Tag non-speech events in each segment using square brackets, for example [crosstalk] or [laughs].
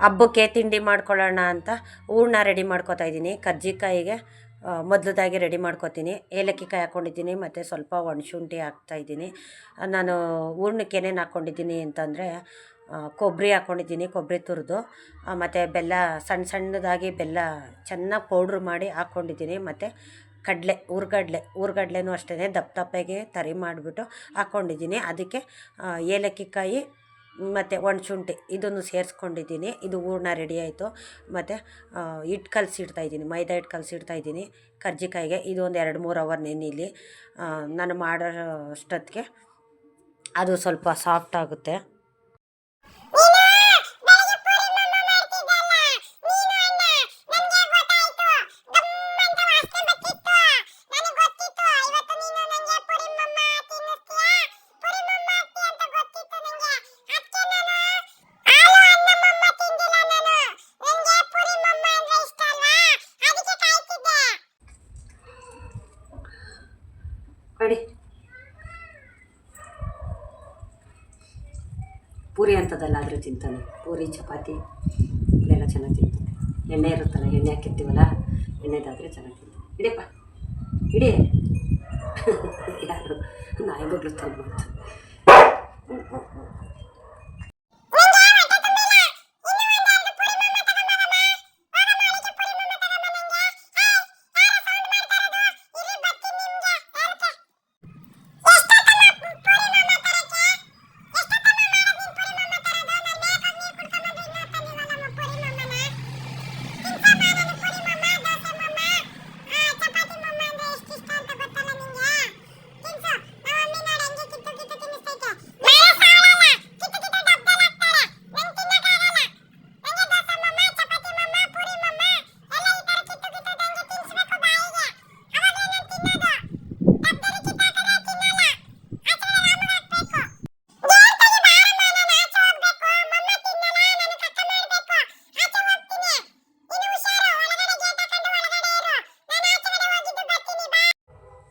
ಹಬ್ಬಕ್ಕೆ ತಿಂಡಿ ಮಾಡ್ಕೊಳ್ಳೋಣ ಅಂತ ಹೂರ್ಣ ರೆಡಿ ಮಾಡ್ಕೊತಾ ಇದ್ದೀನಿ. ಕರ್ಜಿಕಾಯಿಗೆ ಮೊದಲದಾಗಿ ರೆಡಿ ಮಾಡ್ಕೊತೀನಿ. ಏಲಕ್ಕಿ ಕಾಯಿ ಹಾಕ್ಕೊಂಡಿದ್ದೀನಿ ಮತ್ತು ಸ್ವಲ್ಪ ಒಣಶುಂಠಿ ಹಾಕ್ತಾಯಿದ್ದೀನಿ ನಾನು ಹೂರ್ಣಕ್ಕೆ ಏನೇನು ಹಾಕ್ಕೊಂಡಿದ್ದೀನಿ ಅಂತಂದರೆ ಕೊಬ್ಬರಿ ಹಾಕ್ಕೊಂಡಿದ್ದೀನಿ ಕೊಬ್ಬರಿ ತುರಿದು ಮತ್ತು ಬೆಲ್ಲ ಸಣ್ಣ ಸಣ್ಣದಾಗಿ ಬೆಲ್ಲ ಚೆನ್ನಾಗಿ ಪೌಡ್ರ್ ಮಾಡಿ ಹಾಕ್ಕೊಂಡಿದ್ದೀನಿ ಮತ್ತು ಕಡಲೆ ಹುರ್ಗಡ್ಲೆ ಹುರ್ಗಡ್ಲೆನೂ ಅಷ್ಟೇ ದಪ್ಪ ದಪ್ಪಗೆ ತರಿ ಮಾಡಿಬಿಟ್ಟು ಹಾಕ್ಕೊಂಡಿದ್ದೀನಿ ಅದಕ್ಕೆ ಏಲಕ್ಕಿ ಕಾಯಿ ಮತ್ತು ಒಣಶುಂಠಿ ಇದನ್ನು ಸೇರಿಸ್ಕೊಂಡಿದ್ದೀನಿ. ಇದು ಹೂರ್ಣ ರೆಡಿ ಆಯಿತು. ಮತ್ತು ಹಿಟ್ಟು ಕಲಸಿಡ್ತಾಯಿದ್ದೀನಿ ಮೈದಾ ಹಿಟ್ಟು ಕಲಸಿಡ್ತಾಯಿದ್ದೀನಿ ಕರ್ಜಿಕಾಯಿಗೆ ಇದು ಒಂದು ಎರಡು ಮೂರು ಅವರ್ ನೆನೀಲಿ. ನಾನು ಮಾಡೋ ಅಷ್ಟೊತ್ತಿಗೆ ಅದು ಸ್ವಲ್ಪ ಸಾಫ್ಟ್ ಆಗುತ್ತೆ. ಪೂರಿ ಅಂತದಲ್ಲ ಆದರೂ ತಿಂತಾನೆ. ಪೂರಿ, ಚಪಾತಿ, ಇದೆಲ್ಲ ಚೆನ್ನಾಗಿ ತಿಂತಾನೆ. ಎಣ್ಣೆ ಇರುತ್ತಲ್ಲ, ಎಣ್ಣೆ ಹಾಕಿರ್ತೀವಲ್ಲ, ಎಣ್ಣೆದಾದರೆ ಚೆನ್ನಾಗಿ ತಿಂತಾನೆ. ಇಡಿಯಪ್ಪ ಇಡೀ [laughs] ಯಾರು? ನಾಯಿ ಬಗ್ಲು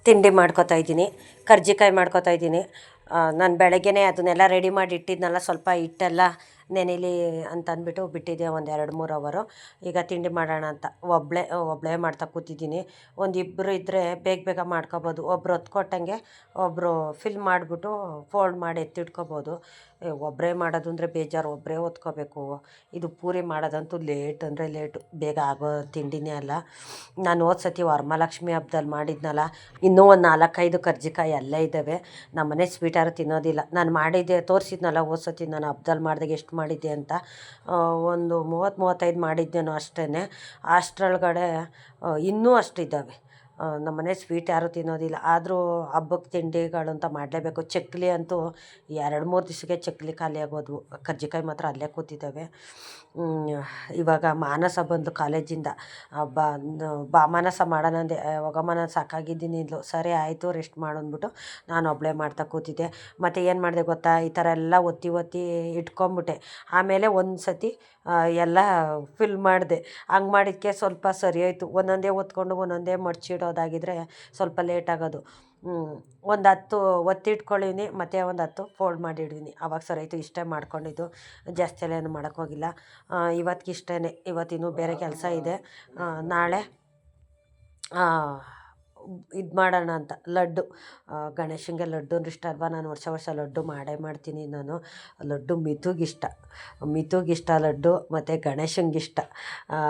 ತಿಂಡಿ ಮಾಡ್ಕೊತಾ ಇದ್ದೀನಿ ಕರ್ಜಿಕಾಯಿ ಮಾಡ್ಕೊತಾ ಇದ್ದೀನಿ. ನಾನು ಬೆಳಗ್ಗೆನೇ ಅದನ್ನೆಲ್ಲ ರೆಡಿ ಮಾಡಿ ಇಟ್ಟಿದ್ದೆನಲ್ಲ ಸ್ವಲ್ಪ ಹಿಟ್ಟೆಲ್ಲ ನೆನೆಲಿ ಅಂತ ಅಂದ್ಬಿಟ್ಟು ಬಿಟ್ಟಿದ್ದೆ ಒಂದು ಎರಡು ಮೂರು ಅವರು. ಈಗ ತಿಂಡಿ ಮಾಡೋಣ ಅಂತ ಒಬ್ಬಳೇ ಒಬ್ಬಳೇ ಮಾಡ್ತಾ ಕೂತಿದ್ದೀನಿ. ಒಂದು ಇಬ್ಬರು ಇದ್ದರೆ ಬೇಗ ಬೇಗ ಮಾಡ್ಕೊಬೋದು. ಒಬ್ಬರು ಹೊತ್ಕೊಟ್ಟಂಗೆ ಒಬ್ಬರು ಫಿಲ್ ಮಾಡಿಬಿಟ್ಟು ಫೋಲ್ಡ್ ಮಾಡಿ ಎತ್ತಿಟ್ಕೊಬೋದು. ಒಬ್ಬರೇ ಮಾಡೋದು ಅಂದರೆ ಬೇಜಾರು. ಒಬ್ಬರೇ ಹೊತ್ಕೋಬೇಕು. ಇದು ಪೂರಿ ಮಾಡೋದಂತೂ ಲೇಟ್ ಅಂದರೆ ಲೇಟು. ಬೇಗ ಆಗೋ ತಿಂಡಿನೇ ಅಲ್ಲ. ನಾನು ಹೋದ ಸತಿ ವರಮಹಾಲಕ್ಷ್ಮಿ ಹಬ್ದಲ್ಲಿ ಮಾಡಿದ್ನಲ್ಲ, ಇನ್ನೂ ಒಂದು ನಾಲ್ಕೈದು ಕರ್ಜಿಕಾಯಿ ಅಲ್ಲೇ ಇದ್ದಾವೆ. ನಮ್ಮನೆ ಸ್ವೀಟಾರು ತಿನ್ನೋದಿಲ್ಲ. ನಾನು ಮಾಡಿದ್ದೆ, ತೋರಿಸಿದ್ನಲ್ಲ ಹೋದ ನಾನು ಹಬ್ದಲ್ಲಿ ಮಾಡಿದಾಗ ಎಷ್ಟು ಮಾಡಿದ್ದೆ ಅಂತ. ಒಂದು ಮೂವತ್ತು ಮೂವತ್ತೈದು ಮಾಡಿದ್ದೇನೋ ಅಷ್ಟೇ ಅಷ್ಟರೊಳಗಡೆ ಇನ್ನೂ ಅಷ್ಟಿದ್ದಾವೆ. ನಮ್ಮನೆ ಸ್ವೀಟ್ ಯಾರೂ ತಿನ್ನೋದಿಲ್ಲ. ಆದರೂ ಹಬ್ಬಕ್ಕೆ ತಿಂಡಿಗಳಂತ ಮಾಡಲೇಬೇಕು. ಚಕ್ಕಲಿ ಅಂತೂ ಎರಡು ಮೂರು ದಿವಸಕ್ಕೆ ಚಕ್ಕಲಿ ಖಾಲಿ ಆಗೋದು ಕರ್ಜಿಕಾಯಿ ಮಾತ್ರ ಅಲ್ಲೇ ಕೂತಿದ್ದಾವೆ. ಇವಾಗ ಮಾನಸ ಬಂದು ಕಾಲೇಜಿಂದ ಬಾ ಬಾ, ಮಾನಸ ಮಾಡೋಣ ಅಂದೆ ಮಾನಸ ಸಾಕಾಗಿದ್ದೀನಿ ಸರಿ ಆಯಿತು ರೆಸ್ಟ್ ಮಾಡು ಅಂದ್ಬಿಟ್ಟು ನಾನು ಒಬ್ಬಳೇ ಮಾಡ್ತಾ ಕೂತಿದ್ದೆ. ಮತ್ತು ಏನು ಮಾಡಿದೆ ಗೊತ್ತಾ? ಈ ಥರ ಎಲ್ಲ ಒತ್ತಿ ಒತ್ತಿ ಇಟ್ಕೊಂಬಿಟ್ಟೆ. ಆಮೇಲೆ ಒಂದು ಸತಿ ಎಲ್ಲ ಫಿಲ್ ಮಾಡಿದೆ. ಹಂಗೆ ಮಾಡಿದ್ದಕ್ಕೆ ಸ್ವಲ್ಪ ಸರಿ ಆಯಿತು. ಒಂದೊಂದೇ ಒತ್ಕೊಂಡು ಒಂದೊಂದೇ ಮಡ್ಚಿಡೋದಾಗಿದ್ದರೆ ಸ್ವಲ್ಪ ಲೇಟ್ ಆಗೋದು. ಒಂದು ಹತ್ತು ಒತ್ತಿಟ್ಕೊಳ್ಳೀನಿ ಮತ್ತು ಒಂದು ಹತ್ತು ಫೋಲ್ಡ್ ಮಾಡಿಡೀನಿ. ಆವಾಗ ಸರ್ ಆಯಿತು, ಇಷ್ಟೇ ಮಾಡ್ಕೊಂಡಿದ್ದು. ಜಾಸ್ತಿ ಎಲ್ಲ ಏನು ಮಾಡೋಕ್ಕೋಗಿಲ್ಲ ಇವತ್ತಿಗೆ ಇಷ್ಟೇ ಇವತ್ತಿನ್ನೂ ಬೇರೆ ಕೆಲಸ ಇದೆ. ನಾಳೆ ಇದು ಮಾಡೋಣ ಅಂತ. ಲಡ್ಡು. ಗಣೇಶನಿಗೆ ಲಡ್ಡು ಅಂದ್ರೆ ಇಷ್ಟ ಅಲ್ವಾ? ನಾನು ವರ್ಷ ವರ್ಷ ಲಡ್ಡು ಮಾಡೇ ಮಾಡ್ತೀನಿ ನಾನು. ಲಡ್ಡು ಮಿತುಗಿಷ್ಟ ಮಿತುಗಿಷ್ಟ ಲಡ್ಡು, ಮತ್ತು ಗಣೇಶನಿಗಿಷ್ಟ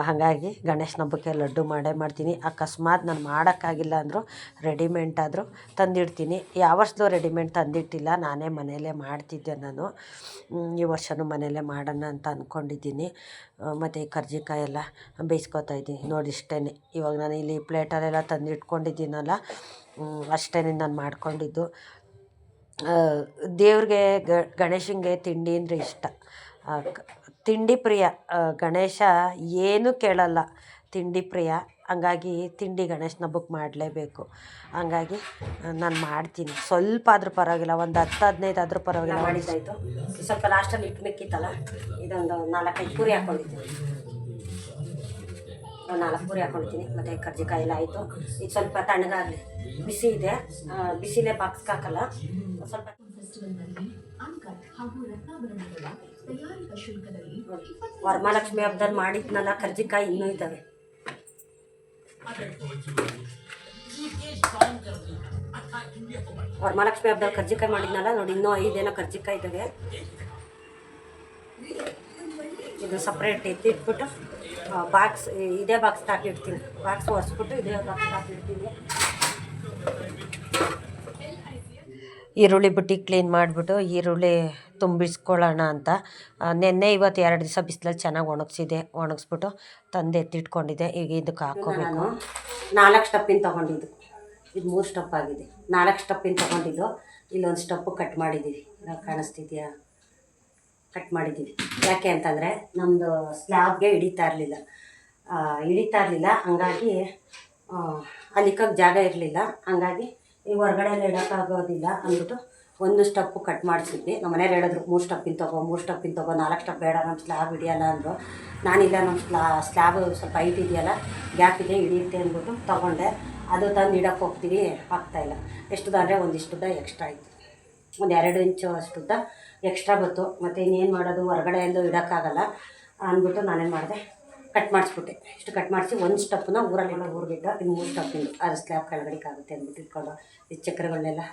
ಹಾಗಾಗಿ ಗಣೇಶನ ಹಬ್ಬಕ್ಕೆ ಲಡ್ಡು ಮಾಡೇ ಮಾಡ್ತೀನಿ. ಅಕಸ್ಮಾತ್ ನಾನು ಮಾಡೋಕ್ಕಾಗಿಲ್ಲ ಅಂದರೂ ರೆಡಿಮೆಂಟ್ ಆದರೂ ತಂದಿಡ್ತೀನಿ. ಯಾವ ವರ್ಷದೂ ರೆಡಿಮೇಡ್ ತಂದಿಟ್ಟಿಲ್ಲ. ನಾನೇ ಮನೆಯಲ್ಲೇ ಮಾಡ್ತಿದ್ದೆ ನಾನು. ಈ ವರ್ಷವೂ ಮನೆಯಲ್ಲೇ ಮಾಡೋಣ ಅಂತ ಅಂದ್ಕೊಂಡಿದ್ದೀನಿ ಮತ್ತು ಕರ್ಜಿಕಾಯಿ ಎಲ್ಲ ಬೇಯಿಸ್ಕೊತಾ ಇದ್ದೀನಿ. ನೋಡಿ ಇಷ್ಟೇ ಇವಾಗ ನಾನು ಇಲ್ಲಿ ಪ್ಲೇಟಲ್ಲೆಲ್ಲ ತಂದಿಟ್ಕೊಂಡಿದ್ದೀನಲ್ಲ ಅಷ್ಟೇ ನಾನು ಮಾಡ್ಕೊಂಡಿದ್ದು. ದೇವ್ರಿಗೆ ಗಣೇಶನಿಗೆ ತಿಂಡಿ ಅಂದರೆ ಇಷ್ಟ. ತಿಂಡಿ ಪ್ರಿಯ ಗಣೇಶ ಏನೂ ಕೇಳಲ್ಲ. ತಿಂಡಿ ಪ್ರಿಯ ಹಂಗಾಗಿ ತಿಂಡಿ ಗಣೇಶನ ಬುಕ್ ಮಾಡಲೇಬೇಕು. ಹಂಗಾಗಿ ನಾನು ಮಾಡ್ತೀನಿ. ಸ್ವಲ್ಪ ಆದರೂ ಪರವಾಗಿಲ್ಲ ಒಂದು ಹತ್ತು ಹದಿನೈದು ಆದರೂ ಪರವಾಗಿಲ್ಲ ಮಾಡಿದ್ದಾಯಿತು. ಸ್ವಲ್ಪ ಲಾಸ್ಟಲ್ಲಿ ಇಟ್ಟು ಮಿಕ್ಕಿತ್ತಲ್ಲ ಇದೊಂದು ನಾಲ್ಕೈದು ಪೂರಿ ಹಾಕ್ಕೊಂಡಿದ್ದೀನಿ ಒಂದು ನಾಲ್ಕು ಪೂರಿ ಹಾಕ್ಕೊಂಡಿದ್ದೀನಿ ಮತ್ತು ಕರ್ಜಿಕಾಯಿ ಎಲ್ಲ ಆಯಿತು. ಇದು ಸ್ವಲ್ಪ ತಣ್ಣಗಾಗಲಿ. ಬಿಸಿ ಇದೆ. ಬಿಸಿಲೇ ಬಾಕ್ಸ್ಗೆ ಹಾಕಲ್ಲ. ಸ್ವಲ್ಪ ವರಮಹಾಲಕ್ಷ್ಮಿ ಹಬ್ಬದಲ್ಲಿ ಮಾಡಿದ್ನಲ್ಲ ಕರ್ಜಿಕಾಯಿ ಇನ್ನೂ ಇದ್ದಾವೆ ವರಮಹಾಲಕ್ಷ್ಮಿ ಹಬ್ಬದಲ್ಲಿ ಕರ್ಜಿಕಾಯಿ ಮಾಡಿದ್ನಲ್ಲ, ನೋಡಿ ಇನ್ನೂ ಐದೇನೋ ಕರ್ಜಿಕಾಯಿ ಇದ್ದಾವೆ ಇದು ಸಪ್ರೇಟ್ ಎತ್ತಿಟ್ಬಿಟ್ಟು ಬಾಕ್ಸ್ ಇದೇ ಬಾಕ್ಸ್ ಹಾಕಿಡ್ತೀನಿ ಬಾಕ್ಸ್ ಒರೆಸ್ಬಿಟ್ಟು ಇದೇ ಬಾಕ್ಸ್ ಹಾಕಿಡ್ತೀನಿ ಈರುಳ್ಳಿ ಬುಟ್ಟಿ ಕ್ಲೀನ್ ಮಾಡಿಬಿಟ್ಟು ಈರುಳ್ಳಿ ತುಂಬಿಸ್ಕೊಳ್ಳೋಣ ಅಂತ. ನಿನ್ನೆ ಇವತ್ತು ಎರಡು ದಿವಸ ಬಿಸಿಲಲ್ಲಿ ಚೆನ್ನಾಗಿ ಒಣಗಿಸಿದೆ ಒಣಗಿಸ್ಬಿಟ್ಟು ತಂದು ಎತ್ತಿಟ್ಕೊಂಡಿದ್ದೆ. ಈಗ ಇದಕ್ಕೆ ಹಾಕೋಬೇಕು ನಾಲ್ಕು ಸ್ಟಪ್ಪಿನ ತೊಗೊಂಡಿದ್ದು. ಇದು ಮೂರು ಸ್ಟಪ್ ಆಗಿದೆ. ನಾಲ್ಕು ಸ್ಟಪ್ಪಿನ ತೊಗೊಂಡಿದ್ದು. ಇಲ್ಲೊಂದು ಸ್ಟಪ್ಪು ಕಟ್ ಮಾಡಿದ್ದೀವಿ. ಇವಾಗ ಕಾಣಿಸ್ತಿದ್ಯಾ? ಕಟ್ ಮಾಡಿದ್ದೀವಿ. ಯಾಕೆ ಅಂತಂದರೆ ನಮ್ಮದು ಸ್ಲ್ಯಾಬ್ಗೆ ಹಿಡಿತಾ ಇರಲಿಲ್ಲ. ಹಿಡಿತಾ ಇರಲಿಲ್ಲ. ಹಂಗಾಗಿ ಅಲ್ಲಿಕ್ಕಾಗಿ ಜಾಗ ಇರಲಿಲ್ಲ. ಹಂಗಾಗಿ ಈ ಹೊರಗಡೆ ಎಲ್ಲ ಇಡೋಕ್ಕಾಗೋದಿಲ್ಲ ಅಂದ್ಬಿಟ್ಟು ಒಂದು ಸ್ಟಪ್ಪು ಕಟ್ ಮಾಡಿಸಿದ್ವಿ. ನಮ್ಮ ಮನೇಲಿ ಹೇಳಿದ್ರು, ಮೂರು ಸ್ಟಪ್ಪಿನ ತಗೋ, ಮೂರು ಸ್ಟಪ್ಪಿನ ತಗೋ, ನಾಲ್ಕು ಸ್ಟಪ್ ಬೇಡ ನಮ್ಮ ಸ್ಲ್ಯಾಬ್ ಹಿಡಿಯಲ್ಲ ಅಂದರು. ನಾನಿಲ್ಲ ನಮ್ಮ ಸ್ಲಾ ಸ್ಲ್ಯಾಬ್ ಸ್ವಲ್ಪ ಹೈಟ್ ಇದೆಯಲ್ಲ ಗ್ಯಾಪ್ ಇದೆ, ಹಿಡಿಯುತ್ತೆ ಅಂದ್ಬಿಟ್ಟು ತೊಗೊಂಡೆ. ಅದು ತಂದು ಇಡಕ್ಕೆ ಹೋಗ್ತೀವಿ ಆಗ್ತಾಯಿಲ್ಲ ಎಷ್ಟುದ ಅಂದರೆ ಒಂದಿಷ್ಟುದ ಎಕ್ಸ್ಟ್ರಾ ಆಯಿತು. ಒಂದು ಎರಡು ಇಂಚು ಅಷ್ಟುದ್ದ ಎಕ್ಸ್ಟ್ರಾ ಬಂತು. ಮತ್ತು ಇನ್ನೇನು ಮಾಡೋದು ಹೊರಗಡೆ ಎಲ್ಲೂ ಇಡೋಕ್ಕಾಗಲ್ಲ ಅಂದ್ಬಿಟ್ಟು ನಾನೇನು ಮಾಡಿದೆ ಕಟ್ ಮಾಡಿಸ್ಬಿಟ್ಟೆ. ಇಷ್ಟು ಕಟ್ ಮಾಡಿಸಿ ಒಂದು ಸ್ಟಪ್ಪನ್ನ ಊರಲ್ಲೆಲ್ಲ ಊರ್ಬಿಟ್ಟು ಇನ್ನು ಮೂರು ಸ್ಟಪ್ಪಿಂದು ಅದು ಸ್ಲ್ಯಾಬ್ ಕೆಳಗಡೆಗೆ ಆಗುತ್ತೆ ಅಂದ್ಬಿಟ್ಟು ಇಟ್ಕೊಂಡು ಈ ಚಕ್ರಗಳನ್ನೆಲ್ಲ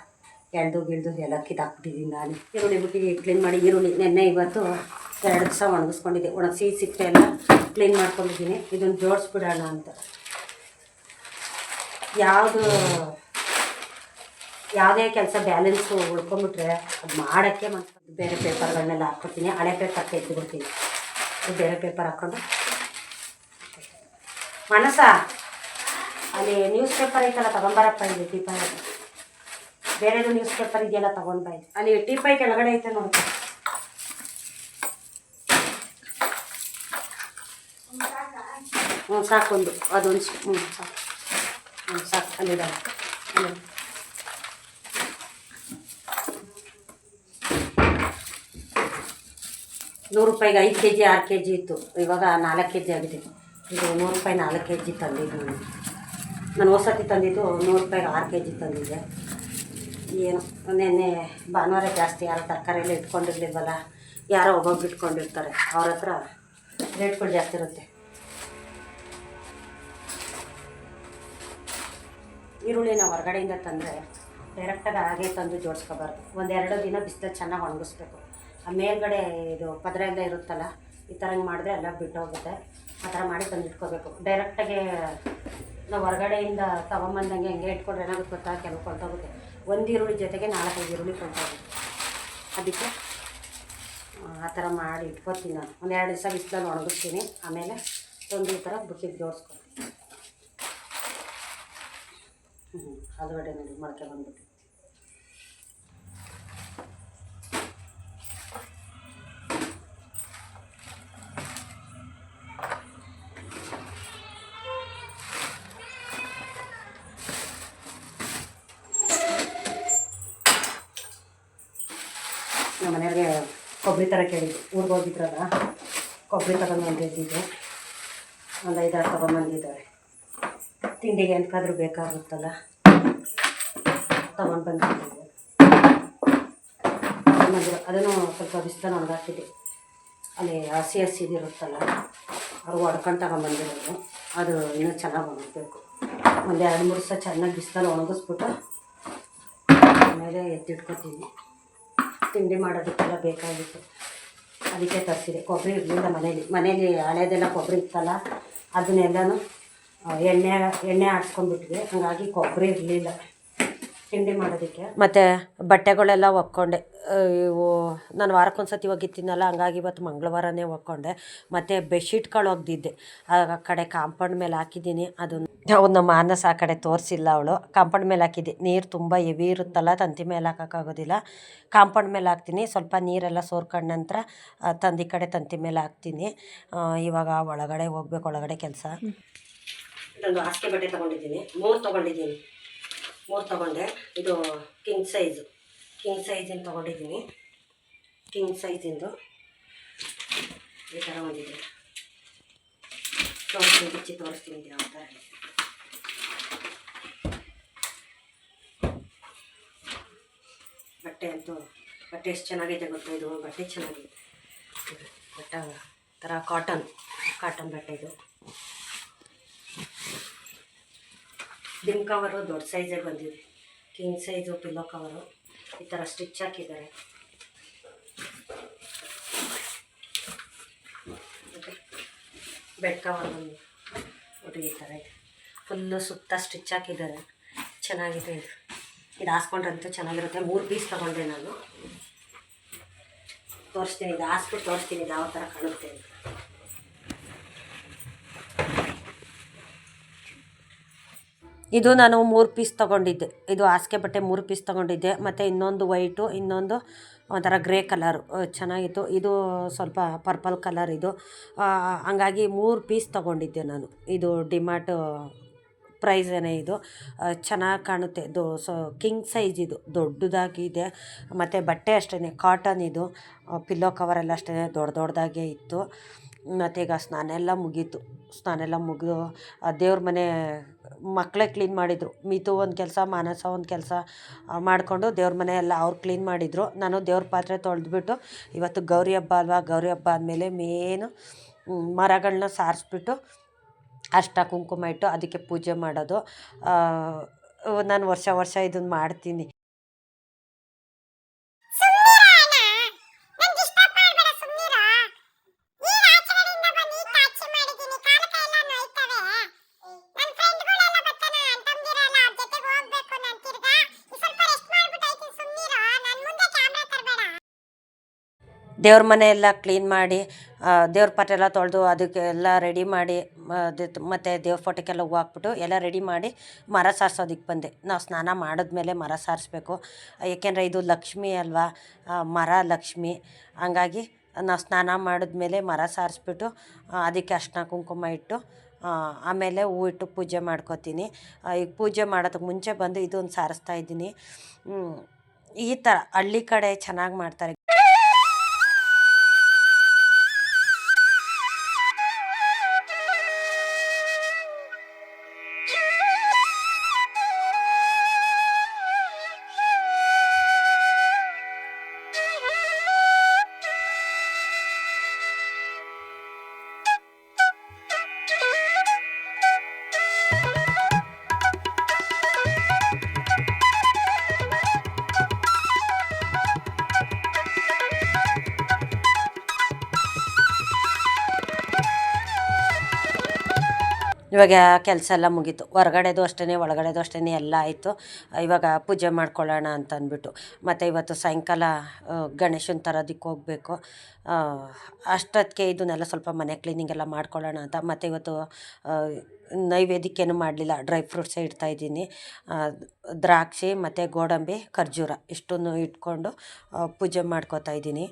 ಎಳ್ದು ಗಿಳ್ದು ಎಲ್ಲ ಕಿದಾಕ್ಬಿಟ್ಟಿದ್ದೀನಿ ನಾನು. ಈರುಳ್ಳಿ ಬಿಟ್ಟಿಗೆ ಕ್ಲೀನ್ ಮಾಡಿ ಈರುಳ್ಳಿ ನೆನ್ನೆ ಇವತ್ತು ಎರಡು ದಿವಸ ಒಣಗಿಸ್ಕೊಂಡಿದ್ದೆ. ಒಣಗಿಸಿ ಸಿಪ್ಪೆ ಎಲ್ಲ ಕ್ಲೀನ್ ಮಾಡ್ಕೊಂಡಿದ್ದೀನಿ. ಇದನ್ನು ಜೋಡಿಸ್ಬಿಡೋಣ ಅಂತ. ಯಾವುದು ಯಾವುದೇ ಕೆಲಸ ಬ್ಯಾಲೆನ್ಸು ಉಳ್ಕೊಂಬಿಟ್ರೆ ಅದು ಮಾಡೋಕ್ಕೆ ಮತ್ತು ಬೇರೆ ಪೇಪರ್ಗಳನ್ನೆಲ್ಲ ಹಾಕ್ಕೊಡ್ತೀನಿ ಹಳೆ ಪೇಪರ್ ತೆಗೆದುಬಿಡ್ತೀನಿ. ಬೇರೆ ಪೇಪರ್ ಹಾಕ್ಕೊಂಡು ಮನಸ ಅಲ್ಲಿ ನ್ಯೂಸ್ ಪೇಪರ್ ಐತಲ್ಲ, ತಗೊಂಬರಪ್ಪ ಇಲ್ಲಿ ಟೀಪಾಯ್ ಬೇರೆದು ನ್ಯೂಸ್ ಪೇಪರ್ ಇದೆಯಲ್ಲ ತಗೊಂಡ್ ಇಲ್ಲಿ. ಅಲ್ಲಿ ಟೀಪಾಯ್ ಕೆಳಗಡೆ ಐತೆ ನೋಡಿ. ಹ್ಞೂ ಸಾಕೊಂದು ಅದೊಂದು ಹ್ಞೂ ಸಾಕು. ಹ್ಞೂ ಸಾಕು. ಅಲ್ಲಿದ್ದಾವೆ ಅಲ್ಲಿ ನೂರು ರೂಪಾಯಿಗೆ ಐದು ಕೆ ಜಿ ಆರು ಕೆ ಜಿ ಇತ್ತು. ಇವಾಗ ನಾಲ್ಕು ಕೆ ಜಿ ಆಗಿದೆ. ಇದು ನೂರು ರೂಪಾಯಿ ನಾಲ್ಕು ಕೆ ಜಿ ತಂದಿದ್ದು ನಾನು. ನಾನು ಹೊಸತಿ ತಂದಿದ್ದು ನೂರು ರೂಪಾಯಿಗೆ ಆರು ಕೆ ಜಿ ತಂದಿದ್ದೆ. ಏನು, ನೆನ್ನೆ ಭಾನುವಾರ ಜಾಸ್ತಿ ಯಾರು ತರಕಾರಿ ಎಲ್ಲ ಇಟ್ಕೊಂಡಿರ್ಲಿಲ್ವಲ್ಲ, ಯಾರೋ ಒಬ್ಬೊಬ್ರು ಇಟ್ಕೊಂಡಿರ್ತಾರೆ, ಅವ್ರ ಹತ್ರ ರೇಟ್ಗಳು ಜಾಸ್ತಿ ಇರುತ್ತೆ. ಈರುಳ್ಳಿನ ಹೊರಗಡೆಯಿಂದ ತಂದರೆ ಡೈರೆಕ್ಟಾಗಿ ಹಾಗೆ ತಂದು ಜೋಡಿಸ್ಕೋಬಾರ್ದು. ಒಂದೆರಡು ದಿನ ಬಿಸಿಲು ಚೆನ್ನಾಗಿ ಒಣಗಿಸ್ಬೇಕು. ಆ ಮೇಲ್ಗಡೆ ಇದು ಪದರ ಎಲ್ಲ ಇರುತ್ತಲ್ಲ, ಈ ಥರ ಹಿಂಗೆ ಮಾಡಿದ್ರೆ ಎಲ್ಲ ಬಿಟ್ಟೋಗುತ್ತೆ. ಆ ಥರ ಮಾಡಿ ತಂದು ಇಟ್ಕೋಬೇಕು. ಡೈರೆಕ್ಟಾಗಿ ನಾವು ಹೊರಗಡೆಯಿಂದ ತಗೊಂಬಂದಂಗೆ ಹೆಂಗೆ ಇಟ್ಕೊಂಡ್ರೆ ಏನಾಗುತ್ತೆ ಗೊತ್ತಾ? ಕೆಲವು ಕೊಳ್ತೋಗುತ್ತೆ ಒಂದು ಈರುಳ್ಳಿ ಜೊತೆಗೆ ನಾಲ್ಕೈದು ಈರುಳ್ಳಿ ಕೊಳ್ತೋಗುತ್ತೆ ಅದಕ್ಕೆ ಆ, ಥರ ಮಾಡಿ ಇಟ್ಕೊತೀನಿ ನಾನು. ಒಂದು ಎರಡು ದಿವಸ ಬಿಸಿಲಲ್ಲಿ ಒಣಗಿಸ್ತೀನಿ. ಆಮೇಲೆ ತಂದು ಈ ಥರ ಬುಟ್ಟಿಗೆ ಜೋಡಿಸ್ಕೊಳ್ತೀನಿ ಹ್ಞೂ ಆಲೂಗಡ್ಡೆ ನೋಡಿ ಮೊಳಕೆ ಬಂದ್ಬಿಟ್ಟು. ನಮ್ಮ ಮನೆಯವ್ರಿಗೆ ಕೊಬ್ಬರಿ ಥರ ಕೇಳಿದ್ದು. ಊರಿಗೆ ಹೋಗಿದ್ರಲ್ಲ? ಕೊಬ್ಬರಿ ತಗೊಂಡು ಬಂದಿದ್ದಿದ್ದು ಒಂದು ಐದಾರು ತಗೊಂಬಂದಿದ್ದಾರೆ ತಿಂಡಿಗೆ ಎಂತಕಾದ್ರೂ ಬೇಕಾಗುತ್ತಲ್ಲ? ತಗೊಂಡು ಬಂದಿದ್ದೀವಿ. ಅದನ್ನು ಸ್ವಲ್ಪ ಬಿಸ್ತಾನ ಒಣಗಾಕಿದ್ದೆ ಅಲ್ಲಿ ಹಸಿ ಹಸಿದಿರುತ್ತಲ್ಲ ಅವ್ರು ಒಡ್ಕೊಂಡು ತಗೊಂಬಂದಿರೋದು ಅದು ಇನ್ನೂ ಚೆನ್ನಾಗಿ ಒಣಗಬೇಕು ಒಂದು ಎರಡು ಮೂರು ದಿವಸ ಚೆನ್ನಾಗಿ ಬಿಸಿಲಲ್ಲಿ ಒಣಗಿಸ್ಬಿಟ್ಟು ಆಮೇಲೆ ಎತ್ತಿಟ್ಕೊತೀನಿ ತಿಂಡಿ ಮಾಡೋದಕ್ಕೆಲ್ಲ ಬೇಕಾಗಿತ್ತು. ಅದಕ್ಕೆ ತರಿಸಿದೆ. ಕೊಬ್ಬರಿ ಇರಲಿಲ್ಲ ಮನೇಲಿ. ಮನೇಲಿ ಹಳೇದೆಲ್ಲ ಕೊಬ್ಬರಿ ಇತ್ತಲ್ಲ, ಅದನ್ನೆಲ್ಲನೂ ಎಣ್ಣೆ ಎಣ್ಣೆ ಆಡ್ಸ್ಕೊಂಡ್ಬಿಟ್ವಿ ಹಾಗಾಗಿ ಕೊಬ್ಬರಿ ಇರಲಿಲ್ಲ. ಮತ್ತು ಬಟ್ಟೆಗಳೆಲ್ಲ ಒಕ್ಕೊಂಡೆ ಇವು ನಾನು ವಾರಕ್ಕೊಂದ್ಸತಿ ಒಗಿತೀನಲ್ಲ ಹಂಗಾಗಿ ಇವತ್ತು ಮಂಗಳವಾರನೇ ಒಕ್ಕೊಂಡೆ ಮತ್ತು ಬೆಡ್ಶೀಟ್ಗಳು ಒಗ್ದಿದ್ದೆ. ಆ ಕಡೆ ಕಾಂಪೌಂಡ್ ಮೇಲೆ ಹಾಕಿದ್ದೀನಿ. ಅದನ್ನು ಅವನ್ನ ಮಾನಸ ಆ ಕಡೆ ತೋರಿಸಿಲ್ಲ ಅವಳು. ಕಾಂಪೌಂಡ್ ಮೇಲೆ ಹಾಕಿದ್ದೆ. ನೀರು ತುಂಬ ಹೆವಿ ಇರುತ್ತಲ್ಲ ತಂತಿ ಮೇಲೆ ಹಾಕೋಕ್ಕಾಗೋದಿಲ್ಲ ಕಾಂಪೌಂಡ್ ಮೇಲೆ ಹಾಕ್ತೀನಿ. ಸ್ವಲ್ಪ ನೀರೆಲ್ಲ ಸೋರ್ಕೊಂಡ ನಂತರ ತಂದಿ ಕಡೆ ತಂತಿ ಮೇಲೆ ಹಾಕ್ತೀನಿ. ಇವಾಗ ಒಳಗಡೆ ಹೋಗ್ಬೇಕು ಒಳಗಡೆ ಕೆಲಸ. ಹಾಸಿಗೆ ಬಟ್ಟೆ ತೊಗೊಂಡಿದ್ದೀನಿ. ಮೂರು ತೊಗೊಂಡಿದ್ದೀನಿ. ಮೂರು ತೊಗೊಂಡೆ. ಇದು ಕಿಂಗ್ ಸೈಜು ಕಿಂಗ್ ಸೈಜಿಂದು ತೊಗೊಂಡಿದ್ದೀನಿ. ಕಿಂಗ್ ಸೈಜಿಂದು ಈ ಥರ ಒಂದಿದೆ. ತೋರಿಸ್ತೀನಿ, ಬಿಚ್ಚಿ ತೋರಿಸ್ತೀನಿ ಯಾವ ಥರ ಇದೆ ಬಟ್ಟೆ ಅಂತೂ, ಬಟ್ಟೆ ಎಷ್ಟು ಚೆನ್ನಾಗಿದೆ ಗೊತ್ತಾ? ಇದು ಬಟ್ಟೆ ಚೆನ್ನಾಗಿದೆ. ಬಟ್ಟೆ ಥರ ಕಾಟನ್ ಕಾಟನ್ ಬಟ್ಟೆ ಇದು. ಡಿಮ್ ಕವರು, ದೊಡ್ಡ ಸೈಜೇ ಬಂದಿದೆ. King size, pillow cover. ಈ ಥರ ಸ್ಟಿಚ್ ಹಾಕಿದ್ದಾರೆ. ಬೆಡ್ ಕವರ್ ಬಂದು ಈ ಥರ ಇದೆ. ಫುಲ್ಲು ಸುತ್ತ ಸ್ಟಿಚ್ ಹಾಕಿದ್ದಾರೆ. ಚೆನ್ನಾಗಿದೆ ಇದು. ಇದು ಹಾಸ್ಕೊಂಡ್ರಂತೂ ಚೆನ್ನಾಗಿರುತ್ತೆ. ಮೂರು ಪೀಸ್ ತೊಗೊಂಡೆ ನಾನು. ತೋರಿಸ್ತೀನಿ, ಇದು ಹಾಸ್ಬಿಟ್ಟು ತೋರಿಸ್ತೀನಿ, ಇದು ಯಾವ ಥರ ಕಾಣುತ್ತೆ ಇದು ನಾನು ಮೂರು ಪೀಸ್ ತೊಗೊಂಡಿದ್ದೆ. ಇದು ಹಾಸಿಗೆ ಬಟ್ಟೆ ಮೂರು ಪೀಸ್ ತೊಗೊಂಡಿದ್ದೆ. ಮತ್ತು ಇನ್ನೊಂದು ವೈಟು ಇನ್ನೊಂದು ಒಂಥರ ಗ್ರೇ ಕಲರು ಚೆನ್ನಾಗಿತ್ತು. ಇದು ಸ್ವಲ್ಪ ಪರ್ಪಲ್ ಕಲರ್ ಇದು. ಹಂಗಾಗಿ ಮೂರು ಪೀಸ್ ತೊಗೊಂಡಿದ್ದೆ ನಾನು. ಇದು ಡಿಮಾರ್ಟ್ ಪ್ರೈಸ್ ಏನೇ ಇದು. ಚೆನ್ನಾಗಿ ಕಾಣುತ್ತೆ. ದೊ ಸೊ ಕಿಂಗ್ ಸೈಜ್ ಇದು. ದೊಡ್ಡದಾಗಿದೆ. ಮತ್ತು ಬಟ್ಟೆ ಅಷ್ಟೇ ಕಾಟನ್ ಇದು. ಪಿಲ್ಲೋ ಕವರೆಲ್ಲ ಅಷ್ಟೇ ದೊಡ್ಡ ದೊಡ್ಡದಾಗೆ ಇತ್ತು. ಮತ್ತು ಈಗ ಸ್ನಾನ ಎಲ್ಲ ಮುಗೀತು. ಸ್ನಾನ ಎಲ್ಲ ಮುಗಿದು ದೇವ್ರ ಮನೆ ಮಕ್ಕಳೇ ಕ್ಲೀನ್ ಮಾಡಿದರು. ಮಿತು ಒಂದು ಕೆಲಸ, ಮಾನಸ ಒಂದು ಕೆಲಸ ಮಾಡಿಕೊಂಡು ದೇವ್ರ ಮನೆ ಎಲ್ಲ ಅವ್ರು ಕ್ಲೀನ್ ಮಾಡಿದರು. ನಾನು ದೇವ್ರ ಪಾತ್ರೆ ತೊಳೆದ್ಬಿಟ್ಟು ಇವತ್ತು ಗೌರಿ ಹಬ್ಬ ಅಲ್ವಾ? ಗೌರಿ ಹಬ್ಬ ಆದಮೇಲೆ ಮೇನು ಮರಗಳನ್ನ ಸಾರಿಸ್ಬಿಟ್ಟು ಅಷ್ಟ ಕುಂಕುಮ ಇಟ್ಟು ಅದಕ್ಕೆ ಪೂಜೆ ಮಾಡೋದು. ನಾನು ವರ್ಷ ವರ್ಷ ಇದನ್ನು ಮಾಡ್ತೀನಿ. ದೇವ್ರ ಮನೆ ಎಲ್ಲ ಕ್ಲೀನ್ ಮಾಡಿ ದೇವ್ರ ಪಾತ್ರೆ ಎಲ್ಲ ತೊಳೆದು ಅದಕ್ಕೆ ಎಲ್ಲ ರೆಡಿ ಮಾಡಿ ಮತ್ತು ದೇವ್ರ ಫೋಟೋಕ್ಕೆಲ್ಲ ಹೂವು ಹಾಕ್ಬಿಟ್ಟು ಎಲ್ಲ ರೆಡಿ ಮಾಡಿ ಮರ ಸಾರಿಸೋದಕ್ಕೆ ಬಂದೆ. ನಾವು ಸ್ನಾನ ಮಾಡಿದ್ಮೇಲೆ ಮರ ಸಾರಿಸ್ಬೇಕು. ಏಕೆಂದರೆ ಇದು ಲಕ್ಷ್ಮಿ ಅಲ್ವಾ? ಮರ ಲಕ್ಷ್ಮಿ. ಹಂಗಾಗಿ ನಾವು ಸ್ನಾನ ಮಾಡಿದ್ಮೇಲೆ ಮರ ಸಾರಿಸ್ಬಿಟ್ಟು ಅದಕ್ಕೆ ಅರ್ಶಿನ ಕುಂಕುಮ ಇಟ್ಟು ಆಮೇಲೆ ಹೂ ಇಟ್ಟು ಪೂಜೆ ಮಾಡ್ಕೋತೀನಿ. ಈಗ ಪೂಜೆ ಮಾಡೋದಕ್ಕೆ ಮುಂಚೆ ಬಂದು ಇದೊಂದು ಸಾರಿಸ್ತಾ ಇದ್ದೀನಿ. ಈ ಥರ ಹಳ್ಳಿ ಕಡೆ ಚೆನ್ನಾಗಿ ಮಾಡ್ತಾರೆ ಇವಾಗ ಕೆಲಸ ಎಲ್ಲ ಮುಗೀತು. ಹೊರಗಡೆದು ಅಷ್ಟೇ ಒಳಗಡೆದು ಅಷ್ಟೇ ಎಲ್ಲ ಆಯಿತು. ಇವಾಗ ಪೂಜೆ ಮಾಡ್ಕೊಳ್ಳೋಣ ಅಂತ ಅಂದ್ಬಿಟ್ಟು. ಮತ್ತು ಇವತ್ತು ಸಾಯಂಕಾಲ ಗಣೇಶನ ತರೋದಕ್ಕೆ ಹೋಗಬೇಕು. ಅಷ್ಟೊತ್ತಿಗೆ ಇದನ್ನೆಲ್ಲ ಸ್ವಲ್ಪ ಮನೆ ಕ್ಲೀನಿಂಗ್ ಎಲ್ಲ ಮಾಡ್ಕೊಳ್ಳೋಣ ಅಂತ. ಮತ್ತು ಇವತ್ತು ನೈವೇದ್ಯಕ್ಕೇನು ಮಾಡಲಿಲ್ಲ. ಡ್ರೈ ಫ್ರೂಟ್ಸೇ ಇಡ್ತಾಯಿದ್ದೀನಿ ದ್ರಾಕ್ಷಿ ಮತ್ತು ಗೋಡಂಬಿ, ಖರ್ಜೂರ ಇಷ್ಟನ್ನು ಇಟ್ಕೊಂಡು ಪೂಜೆ ಮಾಡ್ಕೋತಾ ಇದ್ದೀನಿ.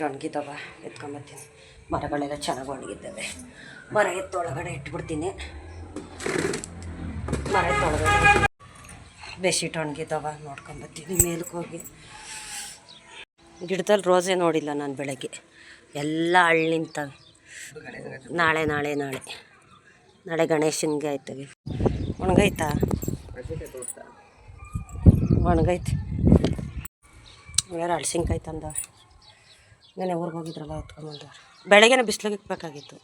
ಬೆಡ್ಶೀಟ್ ಒಣಗಿದವ ಎತ್ಕೊಂಬತ್ತೀನಿ. ಮರಗಳೆಲ್ಲ ಚೆನ್ನಾಗಿ ಒಣಗಿದ್ದಾವೆ. ಮರ ಎತ್ತೊಳಗಡೆ ಇಟ್ಬಿಡ್ತೀನಿ. ಮರ ಎತ್ತೊಳಗಡೆ. ಬೆಡ್ಶೀಟ್ ಒಣಗಿದವ ನೋಡ್ಕೊಂಬತ್ತೀನಿ ಮೇಲಕ್ಕೆ ಹೋಗಿ. ಗಿಡದಲ್ಲಿ ರೋಸೆ ನೋಡಿಲ್ಲ ನಾನು ಬೆಳಗ್ಗೆ. ಎಲ್ಲ ಹಳ್ಳಿ ನಿಂತವೆ ನಾಳೆ ನಾಳೆ ನಾಳೆ. ನಾಳೆ ಗಣೇಶನಿಗೆ ಆಯ್ತವೆ ಒಣಗೈತಾ? ಒಣಗೈತೆ. ಯಾರು ತಂದವ್ರೆ? ನೆನೆ ಊರಿಗೆ ಹೋಗಿದ್ರಲ್ಲ ಎತ್ಕೊಂಬಂದವ್ರು. ಬೆಳಗ್ಗೆನೇ ಬಿಸಿಲಿಗೆ ಇಕ್ಬೇಕಾಗಿತ್ತು.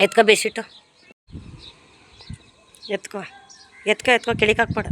ಎತ್ಕೊ ಬೇಸಿಟ್ಟು ಎತ್ಕೊ. ಎತ್ಕೊ ಎತ್ಕೊ ಕೆಳಿಗೆ ಹಾಕ್ಬೇಡ.